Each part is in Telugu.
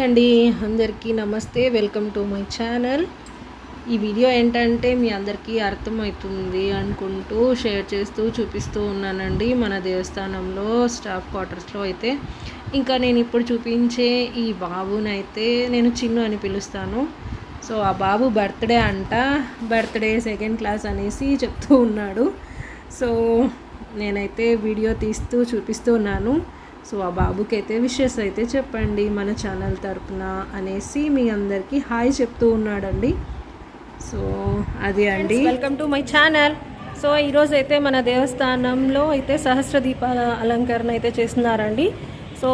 అండి అందరికీ నమస్తే వెల్కమ్ టు మై ఛానల్. ఈ వీడియో ఏంటంటే మీ అందరికీ అర్థమవుతుంది అనుకుంటూ షేర్ చేస్తూ చూపిస్తూ ఉన్నానండి మన దేవస్థానంలో స్టాఫ్ క్వార్టర్స్లో అయితే. ఇంకా నేను ఇప్పుడు చూపించే ఈ బాబునైతే నేను చిన్ను అని పిలుస్తాను. సో ఆ బాబు బర్త్డే అంట. బర్త్డే సెకండ్ క్లాస్ అనేసి చెప్తూ ఉన్నాడు. సో నేనైతే వీడియో తీస్తూ చూపిస్తూ ఉన్నాను. సో ఆ బాబుకి అయితే విషెస్ అయితే చెప్పండి మన ఛానల్ తరపున అనేసి మీ అందరికీ హాయ్ చెప్తూ ఉన్నాడండి. సో అది అండి. Welcome to my channel so ఈరోజు అయితే మన దేవస్థానంలో అయితే సహస్ర దీపాల అలంకరణ అయితే చేస్తున్నారండి. సో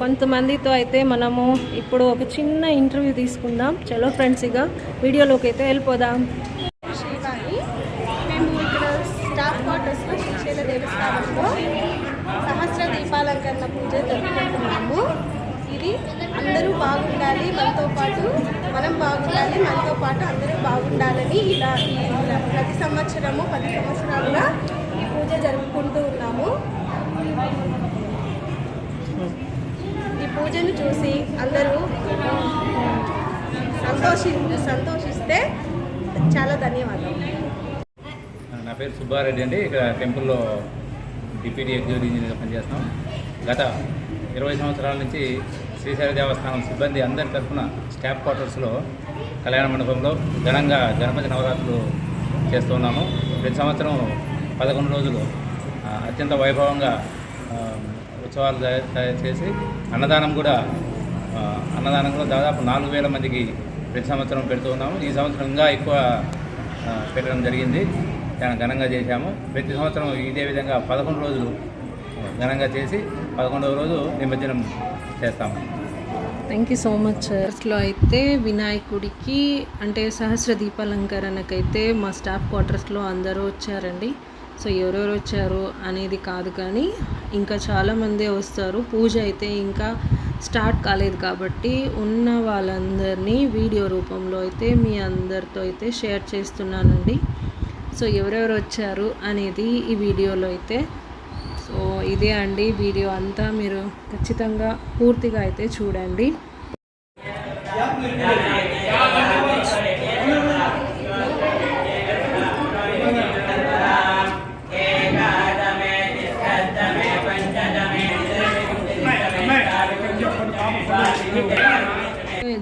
కొంతమందితో అయితే మనము ఇప్పుడు ఒక చిన్న ఇంటర్వ్యూ తీసుకుందాం. చలో ఫ్రెండ్స్ ఇక వీడియోలోకి అయితే వెళ్ళిపోదాం శ్రీవాణి మేము ఇక్కడ స్టాఫ్ క్వార్టర్స్లో శ్రీశైల దేవస్థానంలో సహస్ర దీపాలంకరణ పూజ జరుపుకుంటున్నాము ఇది అందరూ బాగుండాలి మనతో పాటు మనం బాగుండాలి మనతో పాటు అందరూ బాగుండాలని ఇలా ప్రతి సంవత్సరము పది సంవత్సరాలుగా ఈ పూజ జరుపుకుంటూ ఉన్నాము. ఈ పూజను చూసి అందరూ సంతోషి సంతోషిస్తే చాలా ధన్యవాదాలు. నా పేరు సుబ్బారెడ్డి అండి. ఇక్కడ టెంపుల్లో డిప్యూటీ ఎగ్జిక్యూటివ్ ఇంజనీర్గా పనిచేస్తాం గత ఇరవై సంవత్సరాల నుంచి శ్రీశైల దేవస్థానం సిబ్బంది అందరి తరఫున స్టాఫ్ క్వార్టర్స్లో కళ్యాణ మండపంలో ఘనంగా గణపతి నవరాత్రులు చేస్తున్నాము ప్రతి సంవత్సరం పదకొండు రోజులు అత్యంత వైభవంగా ఉత్సవాలు తయారు చేసి అన్నదానం కూడా అన్నదానం కూడా దాదాపు నాలుగు వేల మందికి ప్రతి సంవత్సరం పెడుతూ ఉన్నాము. ఈ సంవత్సరం ఇంకా ఎక్కువ పెట్టడం జరిగింది. చాలా ఘనంగా చేశాము. ప్రతి సంవత్సరం ఇదే విధంగా పదకొండు రోజులు ఘనంగా చేసి పదకొండవ రోజు నిమజ్జనం చేస్తాము. థ్యాంక్ యూ సో మచ్ ఫస్ట్లో అయితే వినాయకుడికి అంటే సహస్ర దీపాలంకరణకైతే మా స్టాఫ్ క్వార్టర్స్లో అందరూ వచ్చారండి. సో ఎవరెవరు వచ్చారు అనేది కాదు కానీ ఇంకా చాలామందే వస్తారు. పూజ అయితే ఇంకా స్టార్ట్ కాలేదు కాబట్టి ఉన్న వాళ్ళందరినీ వీడియో రూపంలో అయితే మీ అందరితో అయితే షేర్ చేస్తున్నానండి. సో ఎవరెవరు వచ్చారు అనేది ఈ వీడియోలో అయితే సో ఇదే అండి వీడియో అంతా. మీరు ఖచ్చితంగా పూర్తిగా అయితే చూడండి.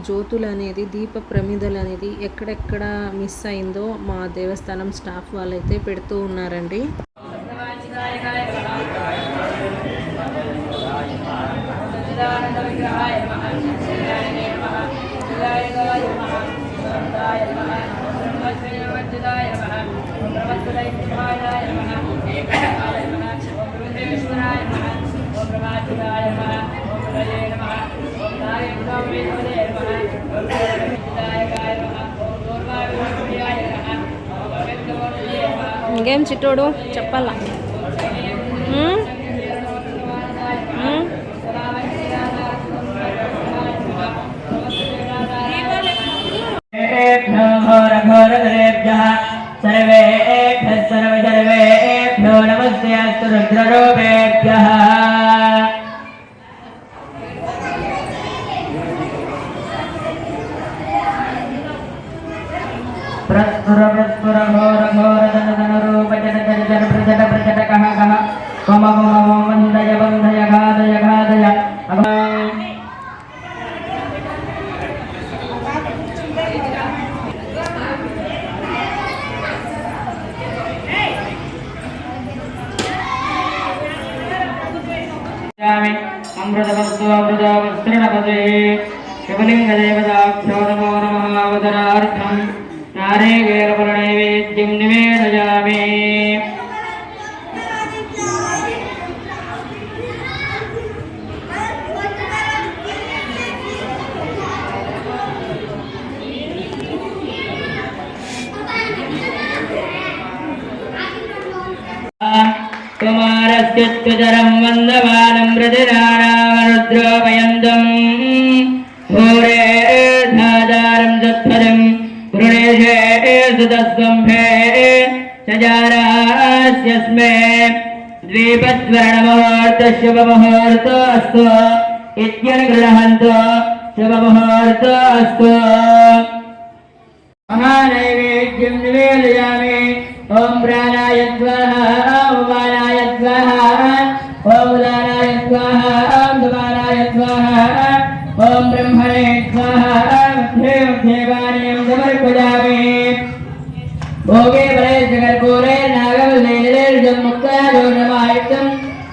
జ్యోతులు అనేది దీప ప్రమిదలు అనేది ఎక్కడెక్కడ మిస్ అయిందో మా దేవస్థానం స్టాఫ్ వాళ్ళైతే పెడుతూ ఉన్నారండి. ఇంకేం చిట్టోడు? చెప్పాలా ఉమ్? ఉమ్? घोरघोरधरेभ्यः सर्वेभ्यः सर्व सर्वेभ्यो नमस्ते अस्तु रुद्ररूपेभ्यः प्रस्फुर प्रस्फुर घोर घोर धन धन रूप जन जन जन प्रजट प्रजट कः कः मम मम मम वन्दय वन्दय घादय घादय వక్రరపదే శివలింగదేవతాభ్యో నమో నమ నారే వేరపుర నైవేద్యం నివేదయామి स्तुतरम् वन्दमानम् प्रतिराणामरुद्रोपयन्तम् भूरे धादारम् तत्पदम् वृणेशे सुतस्वम्भे सजारास्यस्मे द्वीपद्वरणमुहूर्तशुभमुहूर्तो अस्तु इत्यनुगृहन्तो शुभमुहूर्तो अस्तु महानैवेद्यं निवेद ॐ दुमानाय स्वाहा ॐ ब्रह्मणे स्वाहा मध्ये मध्ये वाणीं समर्पयामि भोगे बले जगर्पूरे नागवल्लेलिर्जमुक्तादोषमायुक्तं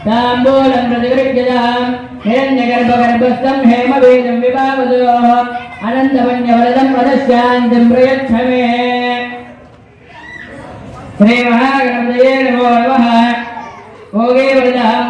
ताम्बूलं प्रतिगृह्यताम् हिरण्यगर्भगर्भस्थं हेमवेदं विभावदोः अनन्तमन्यवरदं वदशान्तिं प्रयच्छ मे श्रीमहागणपतये नमो नमः भोगे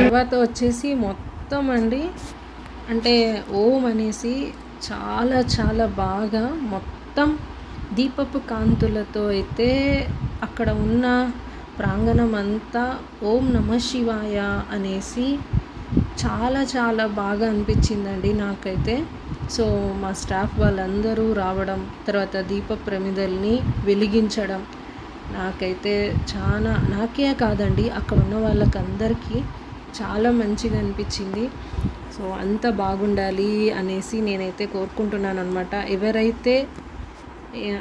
తర్వాత వచ్చేసి మొత్తం అండి. అంటే ఓం అనేసి చాలా చాలా బాగా మొత్తం దీపపు కాంతులతో అయితే అక్కడ ఉన్న ప్రాంగణం అంతా ఓం నమ శివాయ అనేసి చాలా చాలా బాగా అనిపించిందండి నాకైతే. సో మా స్టాఫ్ వాళ్ళందరూ రావడం తర్వాత దీప ప్రమిదల్ని వెలిగించడం నాకైతే చాలా నాకే కాదండి అక్కడ ఉన్న వాళ్ళకందరికీ చాలా మంచిగా అనిపించింది. సో అంత బాగుండాలి అనేసి నేనైతే కోరుకుంటున్నాను అనమాట ఎవరైతే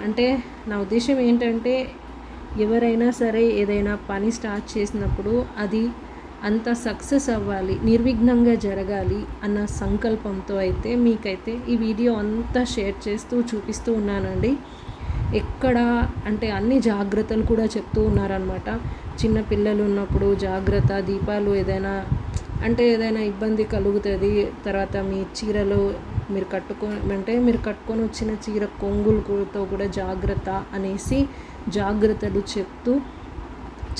అంటే నా ఉద్దేశం ఏంటంటే ఎవరైనా సరే ఏదైనా పని స్టార్ట్ చేసినప్పుడు అది అంత సక్సెస్ అవ్వాలి నిర్విఘ్నంగా జరగాలి అన్న సంకల్పంతో అయితే మీకైతే ఈ వీడియో అంతా షేర్ చేస్తూ చూపిస్తూ ఉన్నానండి. ఎక్కడ అంటే అన్ని జాగ్రత్తలు కూడా చెప్తూ ఉన్నారనమాట చిన్న పిల్లలు ఉన్నప్పుడు జాగ్రత్త దీపాలు ఏదైనా అంటే ఏదైనా ఇబ్బంది కలుగుతుంది తర్వాత మీ చీరలు మీరు కట్టుకో అంటే మీరు కట్టుకొని వచ్చిన చీర కొంగులతో కూడా జాగ్రత్త అనేసి జాగ్రత్తలు చెప్తూ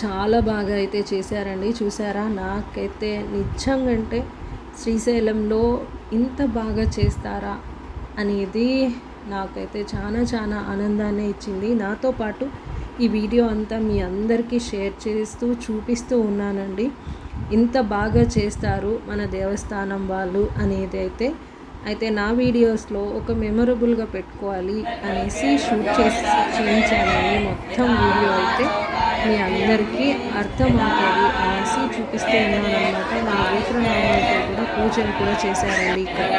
చాలా బాగా అయితే చేశారండి. చూసారా? నాకైతే నిజంగా అంటే శ్రీశైలంలో ఇంత బాగా చేస్తారా అనేది నాకైతే చాలా చాలా ఆనందాన్ని ఇచ్చింది. నాతో పాటు ఈ వీడియో అంతా మీ అందరికీ షేర్ చేస్తూ చూపిస్తూ ఉన్నానండి. ఇంత బాగా చేస్తారు మన దేవస్థానం వాళ్ళు అనేది అయితే అయితే నా వీడియోస్లో ఒక మెమొరబుల్గా పెట్టుకోవాలి అనేసి షూట్ చేసి చేయించానండి. మొత్తం వీడియో అయితే మీ అందరికీ అర్థమవుతుంది అనేసి చూపిస్తూ ఉన్నాను అనమాట మన గోత్రనామాలతో కూడా పూజలు కూడా చేశారండి ఇక్కడ.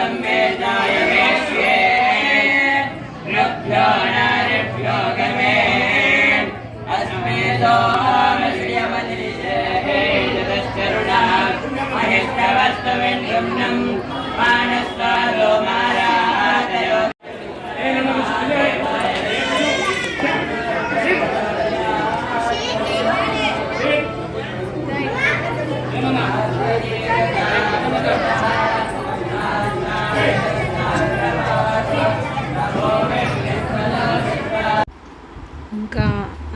ఇంకా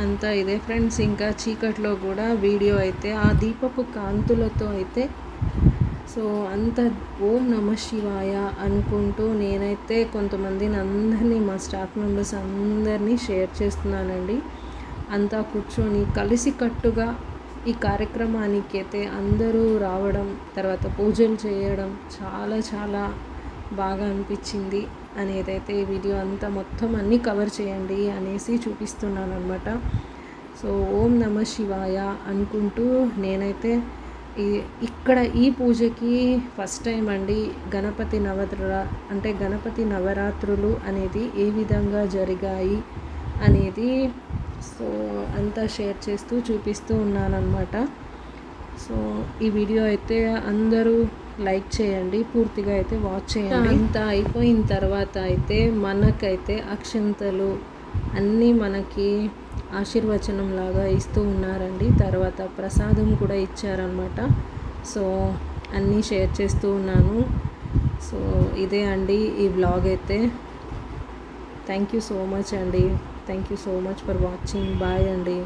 అంతా ఇదే ఫ్రెండ్స్ ఇంకా చీకట్లో కూడా వీడియో అయితే ఆ దీపపు కాంతులతో అయితే సో అంత ఓం నమ శివాయ అనుకుంటూ నేనైతే కొంతమందిని అందరినీ మా స్టాఫ్ మెంబర్స్ అందరినీ షేర్ చేస్తున్నానండి. అంతా కూర్చొని కలిసికట్టుగా ఈ కార్యక్రమానికి అయితే అందరూ రావడం తర్వాత పూజలు చేయడం చాలా చాలా బాగా అనిపించింది అనేదైతే ఈ వీడియో అంతా మొత్తం అన్నీ కవర్ చేయండి అనేసి చూపిస్తున్నాను అనమాట సో ఓం నమ శివాయ అనుకుంటూ నేనైతే ఇక్కడ ఈ పూజకి ఫస్ట్ టైం అండి గణపతి నవరాత్రుల అంటే గణపతి నవరాత్రులు అనేది ఏ విధంగా జరిగాయి అనేది సో అంతా షేర్ చేస్తూ చూపిస్తూ ఉన్నానమాట సో ఈ వీడియో అయితే అందరూ లైక్ చేయండి పూర్తిగా అయితే వాచ్ చేయండి. ఇంత అయిపోయిన తర్వాత అయితే మనకైతే అక్షంతలు అన్నీ మనకి ఆశీర్వచనం లాగా ఇస్తూ ఉన్నారండి. తర్వాత ప్రసాదం కూడా ఇచ్చారనమాట సో అన్నీ షేర్ చేస్తూ ఉన్నాను. సో ఇదే అండి ఈ బ్లాగ్ అయితే. థ్యాంక్ యూ సో మచ్ అండి. Thank you so much for watching bye అండి.